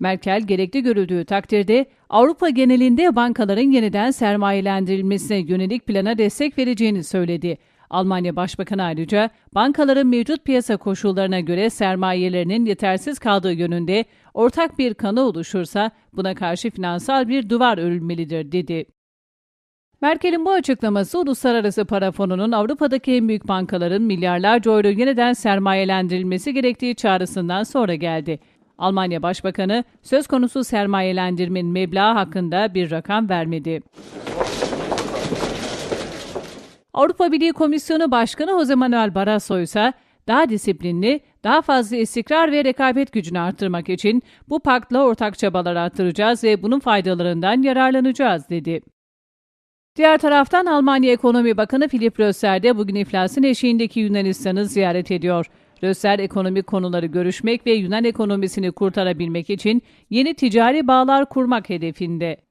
Merkel gerekli görüldüğü takdirde Avrupa genelinde bankaların yeniden sermayelendirilmesine yönelik plana destek vereceğini söyledi. Almanya Başbakanı ayrıca bankaların mevcut piyasa koşullarına göre sermayelerinin yetersiz kaldığı yönünde ortak bir kanı oluşursa buna karşı finansal bir duvar örülmelidir dedi. Merkel'in bu açıklaması Uluslararası Para Fonu'nun Avrupa'daki en büyük bankaların milyarlarca euro yeniden sermayelendirilmesi gerektiği çağrısından sonra geldi. Almanya Başbakanı söz konusu sermayelendirmenin meblağı hakkında bir rakam vermedi. Avrupa Birliği Komisyonu Başkanı Jose Manuel Barroso ise daha disiplinli, daha fazla istikrar ve rekabet gücünü artırmak için bu paktla ortak çabalar artıracağız ve bunun faydalarından yararlanacağız dedi. Diğer taraftan Almanya Ekonomi Bakanı Philip Rösser de bugün iflasın eşiğindeki Yunanistan'ı ziyaret ediyor. Rösser ekonomik konuları görüşmek ve Yunan ekonomisini kurtarabilmek için yeni ticari bağlar kurmak hedefinde.